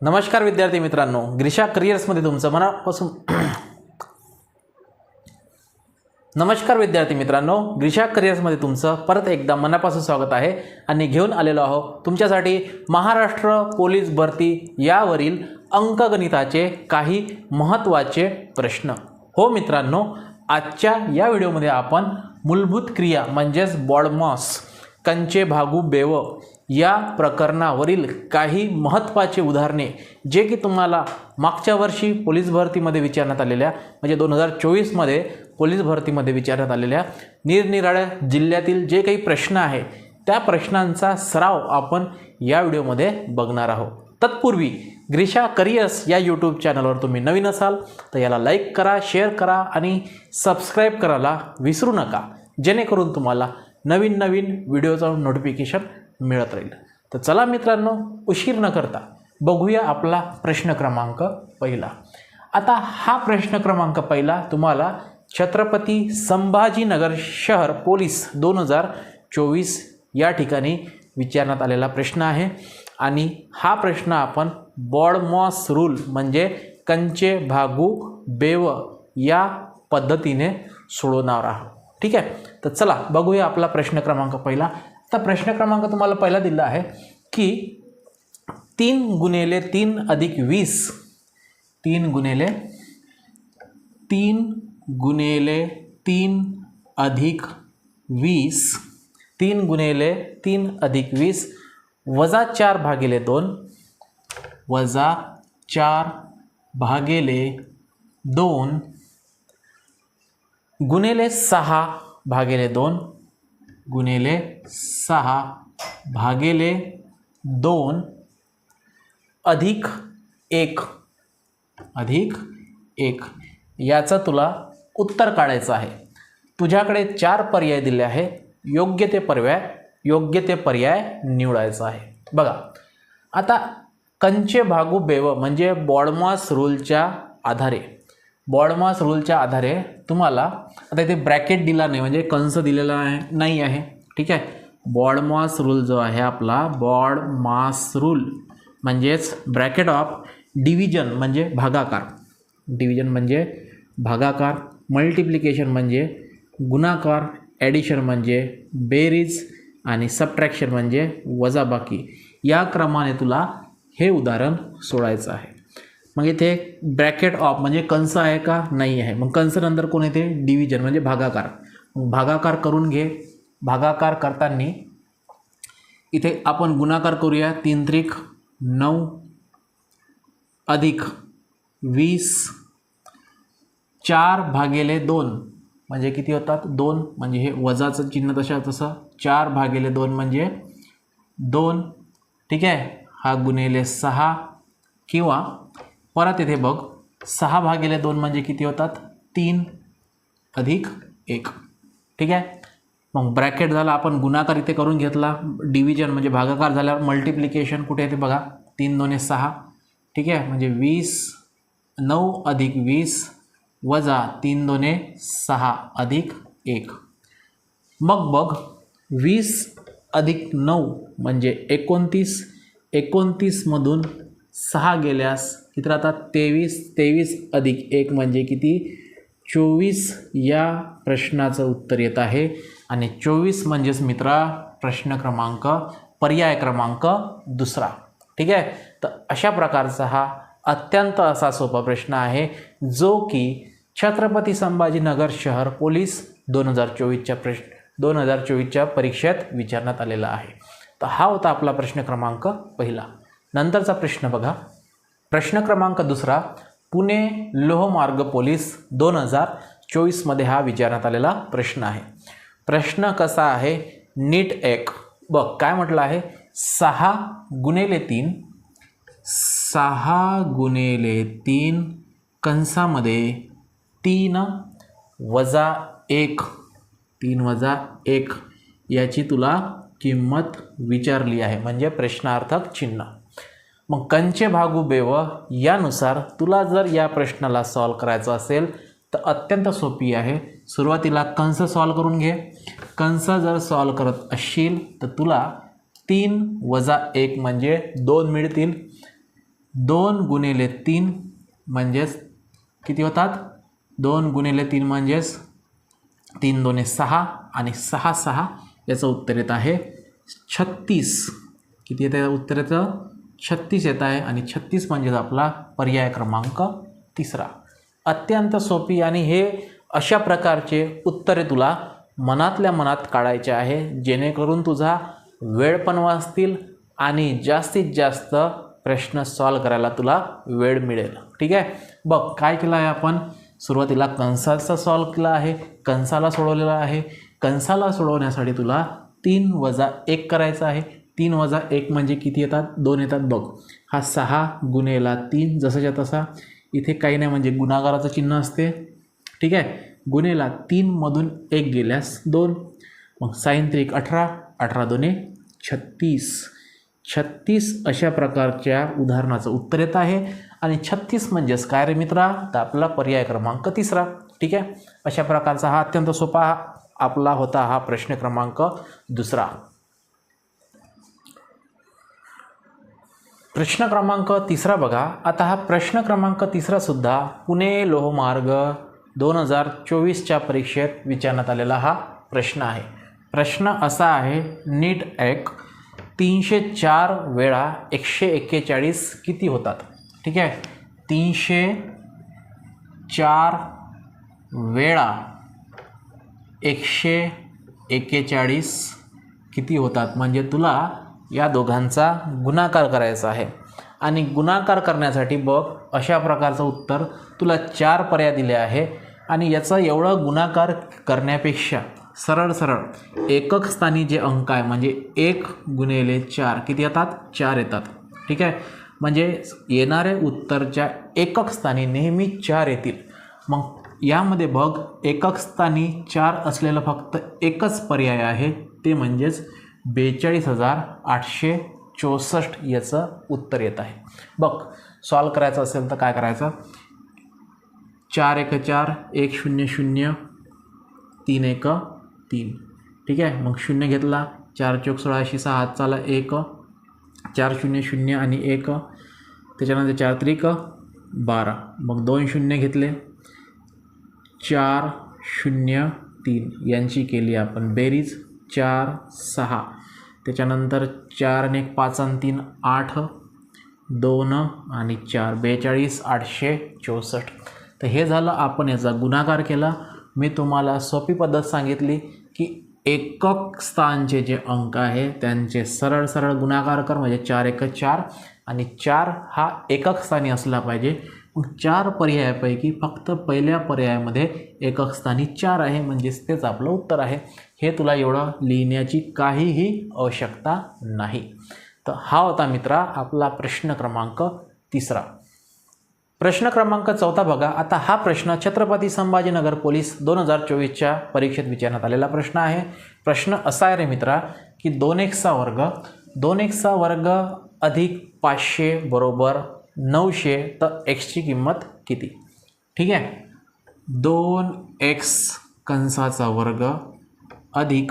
नमस्कार विद्यार्थी मित्रांनो ग्रिशा करिअर्समध्ये तुमचं मनापासून नमस्कार विद्यार्थी मित्रांनो ग्रिशा करिअर्समध्ये तुमचं परत एकदा मनापासून स्वागत आहे आणि घेऊन आलेलो आहोत तुमच्यासाठी महाराष्ट्र पोलीस भरती यावरील अंकगणिताचे काही महत्त्वाचे प्रश्न. हो मित्रांनो आजच्या या व्हिडिओमध्ये आपण मूलभूत क्रिया म्हणजेच बॉडमॉस कंचे भागू बेव या प्रकरणावरील काही महत्त्वाचे उदाहरणे जे की तुम्हाला मागच्या वर्षी पोलीस भरतीमध्ये विचारण्यात आलेल्या म्हणजे दोन हजार चोवीसमध्ये पोलीस भरतीमध्ये विचारण्यात आलेल्या निरनिराळ्या जिल्ह्यातील जे काही प्रश्न आहे त्या प्रश्नांचा सराव आपण या व्हिडिओमध्ये बघणार आहोत. तत्पूर्वी ग्रिशा करियर्स या यूट्यूब चॅनलवर तुम्ही नवीन असाल तर याला लाईक करा शेअर करा आणि सबस्क्राईब करायला विसरू नका. जेणेकरून तुम्हाला नवीन नवीन व्हिडिओचं नोटिफिकेशन मिळत राहील. तर चला मित्रांनो उशीर न करता बघूया आपला प्रश्न क्रमांक पहिला. आता हा प्रश्न क्रमांक पहिला तुम्हाला छत्रपती संभाजीनगर शहर पोलीस दोन हजार चोवीस या ठिकाणी विचारण्यात आलेला प्रश्न आहे. आणि हा प्रश्न आपण बॉडमॉस रूल म्हणजे कंचे भागू बेव या पद्धतीने सोडवणार आहोत. ठीक आहे? तर चला बघूया आपला प्रश्न क्रमांक पहिला. आता प्रश्न क्रमांक तुम्हाला पहिला दिला आहे की तीन गुणेले तीन अधिक वीस तीन गुणेले तीन गुणेले तीन अधिक वीस तीन गुणेले तीन अधिक वीस वजा चार भागिले दोन वजा चार भागिले दोन गुणेले सहा भागिले दोन गुणिले सहा भागिले दोन अधिक एक. अधिक एक. याचं तुला उत्तर काढायचं आहे. तुझ्याकडे चार पर्याय दिले आहे. योग्य ते पर्याय योग्य ते पर्याय निवडायचा आहे. बघा आता कंचे भागू बेव म्हणजे बॉडमॉस रूलच्या आधारे बॉडमास रूलच्या आधारे तुम्हाला आता इथे ब्रॅकेट दिला नाही म्हणजे कंस दिलेला आहे नाही आहे ठीक आहे? बॉडमास रूल जो आहे आपला बॉड मास रूल म्हणजेच ब्रॅकेट ऑफ डिव्हिजन म्हणजे भागाकार. डिव्हिजन म्हणजे भागाकार मल्टिप्लिकेशन म्हणजे गुणाकार ॲडिशन म्हणजे बेरीज आणि सबट्रॅक्शन म्हणजे वजाबाकी. या क्रमाने तुला हे उदाहरण सोडायचं आहे. मग इथे ब्रॅकेट ऑफ म्हणजे कंस आहे का नाही आहे. मग कंसनंतर कोण येते? डिव्हिजन म्हणजे भागाकार. भागाकार करून घे. भागाकार करताना इथे आपण गुणाकार करूया. तीन त्रिक नऊ अधिक वीस चार भागेले दोन. म्हणजे किती होतात? दोन. म्हणजे हे वजाचं चिन्ह तशा तसं. चार भागेले दोन म्हणजे दोन. ठीक आहे? हा गुणेले सहा किंवा परत येथे बघ. सहा भागिले दोन म्हणजे किती होतात? तीन अधिक एक. ठीक आहे? मग ब्रॅकेट झाला आपण गुणाकार इथे करून घेतला. डिव्हिजन म्हणजे भागाकार झाल्यावर मल्टिप्लिकेशन कुठे येते बघा. तीन दोन्ही सहा. ठीक आहे? म्हणजे वीस नऊ अधिक वीस वजा तीन दोने सहा अधिक एक. मग बघ. वीस अधिक नऊ म्हणजे एकोणतीस. एकोणतीसमधून सहा गेल्यास किती आता तेवीस तेवीस अधिक एक म्हणजे किती? चोवीस या प्रश्नाचं उत्तर येत आहे. आणि चोवीस म्हणजेच मित्रा प्रश्न क्रमांक पर्याय क्रमांक दुसरा. ठीक आहे? तर अशा प्रकारचा हा अत्यंत असा सोपा प्रश्न आहे जो की छत्रपती संभाजीनगर शहर पोलीस दोन हजार चोवीसच्या प्रश्न दोन हजार चोवीसच्या परीक्षेत विचारण्यात आलेला आहे. तर हा होता आपला प्रश्न क्रमांक पहिला. नंतरचा प्रश्न बघा. प्रश्न क्रमांक दुसरा पुणे लोहमार्ग पोलीस दोन हजार चोवीसमध्ये हा विचारण्यात आलेला प्रश्न आहे. प्रश्न कसा आहे? नीट एक. बघ काय म्हटलं आहे? सहा गुणेले तीन सहा गुणेले तीन कंसामध्ये तीन वजा एक. तीन वजा एक याची तुला किंमत विचारली आहे. म्हणजे प्रश्नार्थक चिन्ह. मग कंचे भागू बेव यानुसार तुला जर या प्रश्नाला सॉल्व करायचं असेल तर अत्यंत सोपी आहे. सुरुवातीला कंस सॉल्व करून घे. कंस जर सॉल्व करत असशील तर तुला तीन वजा एक म्हणजे दोन मिळतील. दोन गुणिले तीन म्हणजेच किती होतात? दोन गुणिले तीन म्हणजेच तीन दोने सहा आणि सहा सहा याचं उत्तर येत आहे. छत्तीस. किती येतं उत्तर येतं? छत्तीस येत आहे आणि छत्तीस म्हणजेच आपला पर्याय क्रमांक तिसरा. अत्यंत सोपी आणि हे अशा प्रकारचे उत्तरे तुला मनातल्या मनात काढायचे आहे जेणेकरून तुझा वेळ पण वाचतील आणि जास्तीत जास्त प्रश्न सॉल्व करायला तुला वेळ मिळेल. ठीक आहे? बघ काय केलं आहे आपण? सुरुवातीला कंसाचा सॉल्व केला आहे कंसाला सोडवलेला आहे. कंसाला सोडवण्यासाठी तुला तीन वजा एक करायचा आहे. तीन वजा एक म्हणजे किती येतात? दोन येतात. बघ. हा सहा गुन्हेला तीन जसाच्या तसा. इथे काही नाही म्हणजे गुन्हागाराचं चिन्ह असते. ठीक आहे? गुन्हेला तीनमधून एक गेल्यास दोन. मग साईन त्रिक अठरा अठरा दोन्ही छत्तीस. छत्तीस अशा प्रकारच्या उदाहरणाचं उत्तर येत आहे. आणि छत्तीस म्हणजेच काय रे मित्रा? तर आपला पर्याय क्रमांक तिसरा. ठीक आहे? अशा प्रकारचा हा अत्यंत सोपा आपला होता हा प्रश्न क्रमांक दुसरा. प्रश्न क्रमांक तिसरा बघा. आता हा प्रश्न क्रमांक तिसरासुद्धा पुणे लोहमार्ग दोन हजार चोवीसच्या परीक्षेत विचारण्यात आलेला हा प्रश्न आहे. प्रश्न असा आहे नीट एक तीनशे चार वेळा एकशे एक्केचाळीस किती होतात? ठीक आहे. तीनशे चार वेळा एकशे एक्केचाळीस किती होतात? म्हणजे तुला या दोघांचा गुणाकार करायचा आहे. आणि गुणाकार करण्यासाठी बघ अशा प्रकारचं उत्तर तुला चार पर्याय दिले आहे. आणि याचा एवढं गुणाकार करण्यापेक्षा सरळ सरळ एकक स्थानी जे अंक आहे म्हणजे एक गुणिले चार किती येतात? चार येतात. ठीक आहे? म्हणजे येणारे उत्तरच्या एकक स्थानी नेहमी चार येतील. मग यामध्ये बघ एकक स्थानी चार असलेलं फक्त एकच पर्याय आहे ते म्हणजेच बेचाळीस हजार आठशे चौसष्ट याचं उत्तर येत आहे. बघ सॉल्व करायचं असेल तर काय करायचं? चार एक चार एक शून्य शून्य तीन एक तीन. ठीक आहे? मग शून्य घेतला. चार चौक सोळाशे सहा हात चाला एक चार शून्य शून्य आणि एक त्याच्यानंतर चार त्रिक बारा. मग दोन शून्य घेतले. चार शून्य तीन. यांची केली आपण बेरीज. चार सहा. त्याच्यानंतर चार आणि एक पाच आणि तीन आठ. दोन आणि चार. बेचाळीस आठशे चौसष्ट. तर हे झालं आपण याचा गुणाकार केला. मी तुम्हाला सोपी पद्धत सांगितली की एकक स्थानचे जे अंक आहे त्यांचे सरळ सरळ गुणाकार कर. म्हणजे चार एक चार. आणि चार हा एकक स्थानी असला पाहिजे. मग चार पर्यायापैकी फक्त पहिल्या पर्यायामध्ये एकक स्थानी चार आहे. म्हणजेच तेच आपलं उत्तर आहे. हे तुला एवढं लिहिण्याची काहीही आवश्यकता नाही. तर हा होता मित्रा आपला प्रश्न क्रमांक तिसरा. प्रश्न क्रमांक चौथा बघा. आता हा प्रश्न छत्रपती संभाजीनगर पोलीस दोन हजार चोवीसच्या परीक्षेत विचारण्यात आलेला प्रश्न आहे. प्रश्न असा आहे रे मित्रा की दोन एकचा वर्ग दोन एकचा वर्ग अधिक पाचशे बरोबर नऊशे तर एक्सची किंमत किती? ठीक आहे? दोन एक्स कंसाचा वर्ग अधिक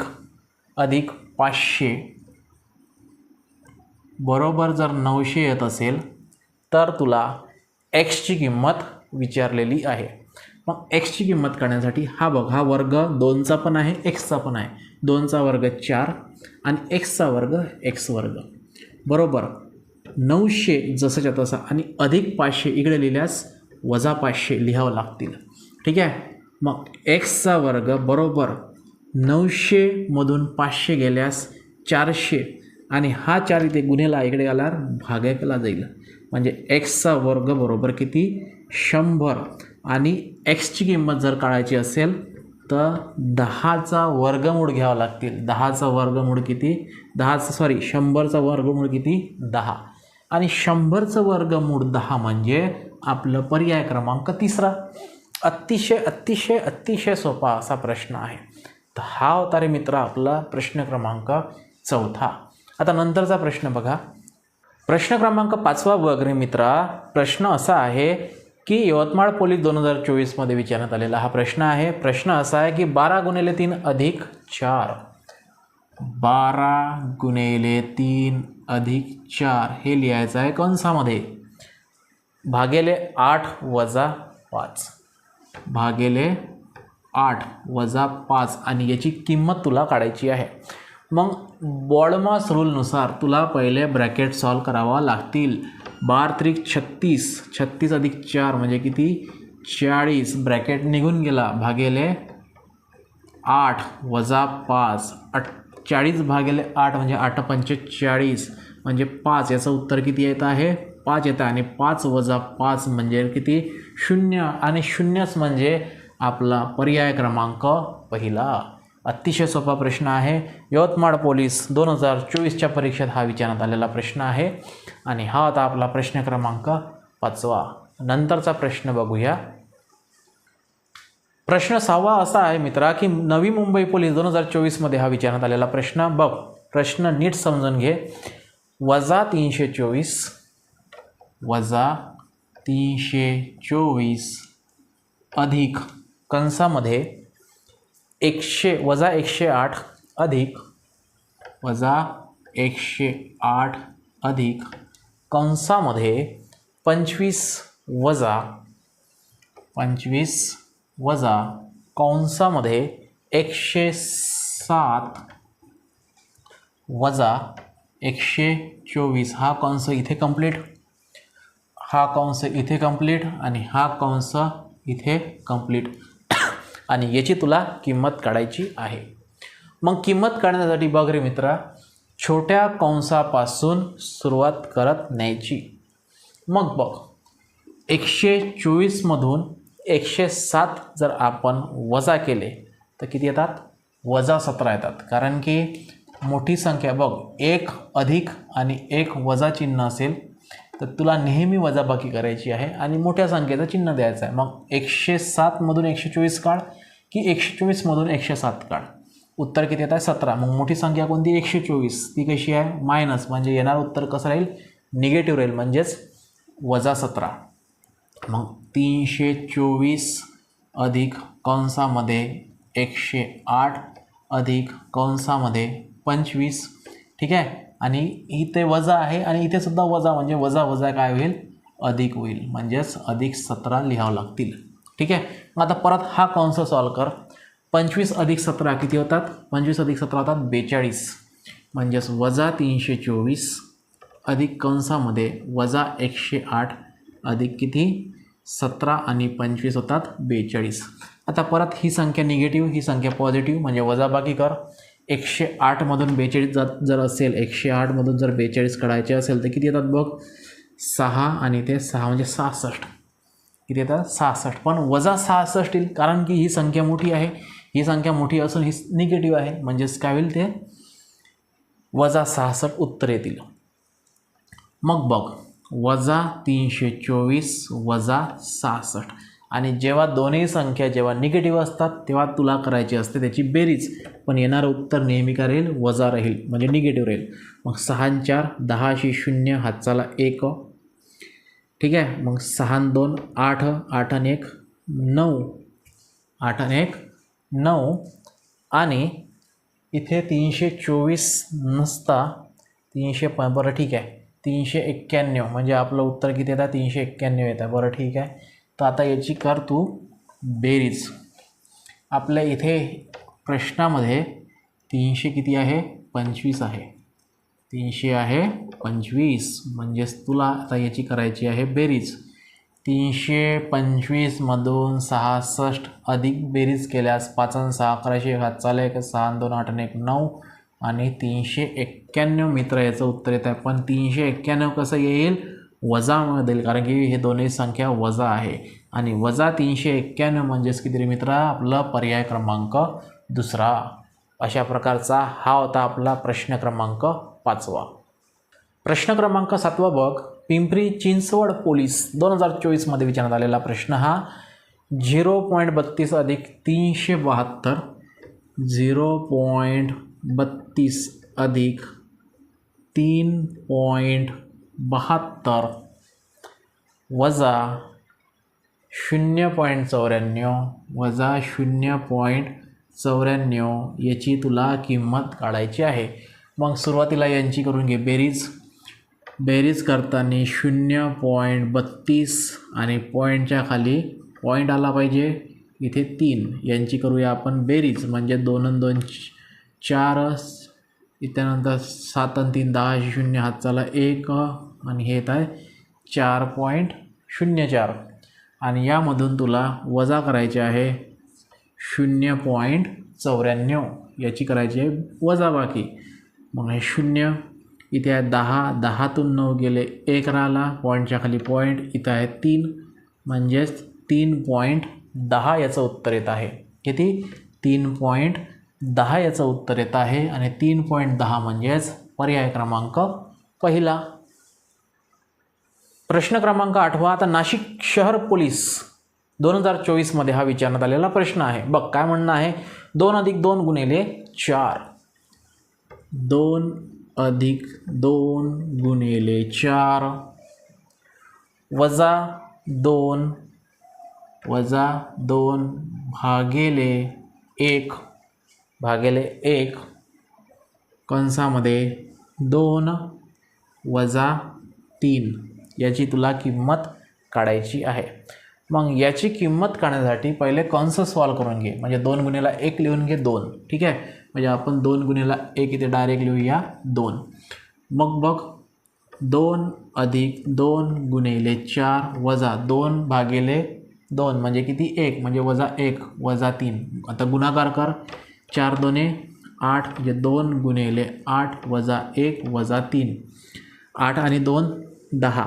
अधिक पाचशे बरोबर जर नऊशे येत असेल तर तुला एक्सची किंमत विचारलेली आहे. मग एक्सची किंमत काढण्यासाठी हा बघ हा वर्ग दोनचा पण आहे एक्सचा पण आहे. दोनचा वर्ग चार आणि एक्सचा वर्ग एक्स वर्ग. बरोबर. नऊशे जसंच्या तसा आणि अधिक पाचशे इकडे लिहिल्यास वजा पाचशे लिहावं लागतील. ठीक आहे? मग एक्सचा वर्ग बरोबर नऊशेमधून पाचशे गेल्यास चारशे. आणि हा चार इथे गुन्हेला इकडे आल्यावर भागायला जाईल. म्हणजे एक्सचा वर्ग बरोबर किती? शंभर. आणि एक्सची किंमत जर काढायची असेल तर दहाचा वर्गमूळ घ्यावा लागतील. दहाचा वर्गमूळ किती? दहाचा सॉरी शंभरचा वर्गमूळ किती? दहा. आणि शंभरचं वर्गमूळ दहा म्हणजे आपलं पर्याय क्रमांक तिसरा. अतिशय अतिशय अतिशय सोपा असा प्रश्न आहे. तर हा होता रे मित्र आपला प्रश्न क्रमांक चौथा. आता नंतरचा प्रश्न बघा. प्रश्न क्रमांक पाचवा वगैरे मित्रा प्रश्न असा आहे की यवतमाळ पोलीस दोन हजार चोवीसमध्ये विचारण्यात आलेला हा प्रश्न आहे. प्रश्न असा आहे की बारा गुणिले तीन अधिक चार. बारा गुणिले तीन अधिक चार हे लिहायचं आहे कंसामध्ये. भागेले आठ वजा पाच. भागेले आठ वजा पाच आणि याची किंमत तुला काढायची आहे. मग बॉडमास रूलनुसार तुला पहिले ब्रॅकेट सॉल्व करावा लागतील. बार त्रिक छत्तीस छत्तीस अधिक चार म्हणजे किती? चाळीस. ब्रॅकेट निघून गेला. भागेले आठ वजा पाच. अठ चाळीस भागेले आठ म्हणजे आठ पंचेचाळीस म्हणजे पाच. याचं उत्तर किती येत आहे? पाच येतं आणि पाच वजा पाच म्हणजे किती? शून्य. आणि शून्यच म्हणजे आपला पर्याय क्रमांक पहिला. अतिशय सोपा प्रश्न आहे. यवतमाळ पोलीस दोन हजार चोवीसच्या परीक्षेत हा विचारण्यात आलेला प्रश्न आहे. आणि हा होता आपला प्रश्न क्रमांक पाचवा. नंतरचा प्रश्न बघूया. प्रश्न सहावा असा आहे मित्रा की नवी मुंबई पोलीस दोन हजार चोवीसमध्ये हा विचारण्यात आलेला प्रश्न बघ. प्रश्न नीट समजून घे. वजा तीनशे चोवीस. वजा तीनशे चोवीस अधिक कंसामध्ये एकशे वजा एकशे आठ अधिक वजा एकशे आठ अधिक कंसामध्ये पंचवीस वजा पंचवीस वजा कंसामध्ये एकशे सात वजा एकशे चोवीस. हा कंस इथे कंप्लीट हा कंस इथे कंप्लीट आणि हा कंस इथे कंप्लीट आणि याची तुला किंमत काढायची आहे. मग किंमत काढण्यासाठी बघ रे मित्रा छोट्या कंसापासून सुरुवात करत न्यायची. मग बघ एकशे चोवीसमधून एकशे सात जर आपण वजा केले तर किती येतात? वजा सतरा येतात. कारण की मोठी संख्या बघ एक अधिक आणि एक वजा चिन्ह असेल तर तुला नेहमी वजाबाकी करायची आहे आणि मोठ्या संख्येचं चिन्ह द्यायचं आहे. मग एकशे सातमधून एकशे चोवीस काढ की एकशे चोवीसमधून एकशे सात काढ. उत्तर किती येत आहे? सतरा. मग मोठी संख्या कोणती? एकशे चोवीस. ती कशी आहे? मायनस. म्हणजे येणार उत्तर कसं राहील? निगेटिव्ह राहील. म्हणजेच वजा सतरा. मग तीनशे चोवीस अधिक कंसामध्ये एकशे आठ अधिक कंसामध्ये पंचवीस. ठीक आहे? आणि इथे वजा आहे आणि इथे सुद्धा वजा म्हणजे वजा वजा काय होईल? अधिक होईल. म्हणजेच अधिक सतरा लिहावं लागतील. ठीक आहे? मग आता परत हा कंस सॉल्व कर. पंचवीस अधिक सतरा किती होतात? पंचवीस अधिक सतरा होतात बेचाळीस. म्हणजेच वजा तीनशे चोवीस अधिक कंसामध्ये वजा एकशे आठ अधिक किती? सतरा आणि पंचवीस होतात बेचाळीस. आता परत ही संख्या निगेटिव्ह ही संख्या पॉझिटिव्ह म्हणजे वजाबाकी कर. एकशे आठमधून बेचाळीस जात जर असेल एकशे आठमधून जर बेचाळीस काढायचे असेल तर किती येतात बघ? सहा आणि ते सहा म्हणजे सहासष्ट. किती येतात? सहासष्ट. पण वजा सहासष्ट येईल कारण की ही संख्या मोठी आहे. ही संख्या मोठी असून ही निगेटिव्ह आहे. म्हणजेच काय होईल ते? वजा सहासष्ट उत्तर येतील. मग बघ. वजा तीनशे चोवीस वजा सहासष्ट. आणि जेव्हा दोन्ही संख्या जेव्हा निगेटिव्ह असतात तेव्हा तुला करायची असते त्याची बेरीज. पण येणारं उत्तर नेहमी काय राहील? वजा राहील. म्हणजे निगेटिव्ह राहील. मग सहा चार दहाशी शून्य हातचाला एक. ठीक आहे? मग सहा दोन आठ. आठ आणि एक नऊ. आठ आणि एक नऊ. आणि इथे तीनशे चोवीस नसता तीनशे प बरं ठीक आहे. तीनशे एक्क्याण्णव. म्हणजे आपलं उत्तर किती येतं? तीनशे एक्क्याण्णव येतं. बरं ठीक आहे? तर आता याची कर तू बेरीज. आपल्या इथे प्रश्नामध्ये तीनशे किती आहे? पंचवीस आहे. तीनशे आहे पंचवीस. म्हणजेच तुला आता याची करायची आहे बेरीज. तीनशे पंचवीसमधून सहासष्ट अधिक बेरीज केल्यास पाच आणि सहा अकराशे एक हात चाले एक सहा दोन आठ आणि एक नऊ आणि तीनशे एक्क्याण्णव मित्र याचं उत्तर येत आहे. पण तीनशे एक्क्याण्णव कसं येईल? वजामध्ये येईल कारण की हे दोन्ही संख्या वजा आहे. आणि वजा तीनशे एक्क्याण्णव म्हणजेच किती मित्रा आपला पर्याय क्रमांक दुसरा. अशा प्रकारचा हा होता आपला प्रश्न क्रमांक पाचवा. प्रश्न क्रमांक सातवा बघ. पिंपरी चिंचवड पोलीस दोन हजार चोवीसमध्ये विचारण्यात आलेला प्रश्न हा झिरो पॉईंट बत्तीस अधिक तीनशे बहात्तर झिरो पॉईंट बत्तीस अधिक तीन पॉईंट बहात्तर. वजा शून्य पॉईंट चौऱ्याण्णव वजा शून्य पॉईंट चौऱ्याण्णव याची तुला किंमत काढायची आहे. मग सुरुवातीला यांची करून घे बेरीज. बेरीज करताना शून्य पॉईंट बत्तीस आणि पॉईंटच्या खाली पॉईंट आला पाहिजे. इथे तीन. यांची करूया आपण बेरीज. म्हणजे दोन दोन चार. त्यानंतर सात आणि तीन दहा शून्य हात चाला एक. आणि हे येत आहे चार पॉईंट शून्य चार. आणि यामधून तुला वजा करायचे आहे शून्य पॉईंट चौऱ्याण्णव. याची करायची आहे वजाबाकी मग हे शून्य इथे आहे दहा दहातून नऊ गेले एक राहिला पॉईंटच्या खाली पॉईंट इथं आहे तीन. म्हणजेच तीन पॉईंट दहा याचं उत्तर येत आहे. किती? तीन पॉईंट दहा याचं उत्तर येत आहे. आणि तीन पॉईंट दहा म्हणजेच पर्याय क्रमांक पहिला. प्रश्न क्रमांक आठवा आता नाशिक शहर पोलीस दोन हजार चोवीसमध्ये हा विचारण्यात आलेला प्रश्न आहे. बघ काय म्हणणं आहे? दोन अधिक दोन गुणिले चार. दोन अधिक दोन गुणिले चार. वजा दोन वजा दोन भागेले एक. भागेले एक. कंसामध्ये दोन वजा तीन. याची तुला किंमत काढायची आहे. मग याची किंमत काढण्यासाठी पहिले कंस सॉल्व करून घे. म्हणजे दोन गुन्हेला एक लिहून घे दोन. ठीक आहे? म्हणजे आपण दोन गुन्हेला एक इथे डायरेक्ट लिहूया दोन. मग बघ दोन अधिक दोन गुन्हेले चार वजा दोन भागेले दोन म्हणजे किती? एक. म्हणजे वजा एक वजा तीन. आता गुणाकार कर. चार दोने आठ म्हणजे दोन गुन्हेले आठ वजा एक वजा तीन. आठ आणि दोन दहा.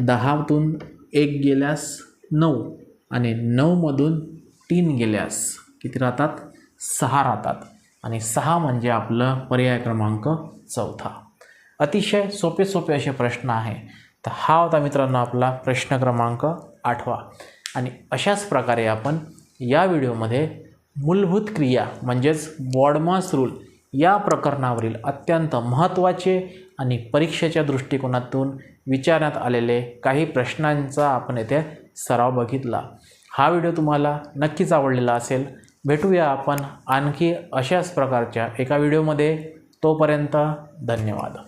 दहातून एक गेल्यास नऊ आणि नऊमधून तीन गेल्यास किती राहतात? सहा राहतात. आणि सहा म्हणजे आपलं पर्याय क्रमांक चौथा. अतिशय सोपे सोपे असे प्रश्न आहे. तर हा होता मित्रांनो आपला प्रश्न क्रमांक आठवा. आणि अशाच प्रकारे आपण या व्हिडिओमध्ये मूलभूत क्रिया म्हणजेच बॉडमास रूल या प्रकरणावरील अत्यंत महत्त्वाचे आणि परीक्षेच्या दृष्टिकोनातून विचारण्यात आलेले काही प्रश्नांचा आपण येथे सराव बघितला. हा व्हिडिओ तुम्हाला नक्कीच आवडलेला असेल. भेटूया आपण आणखी अशाच प्रकारच्या एका व्हिडिओमध्ये. तोपर्यंत धन्यवाद.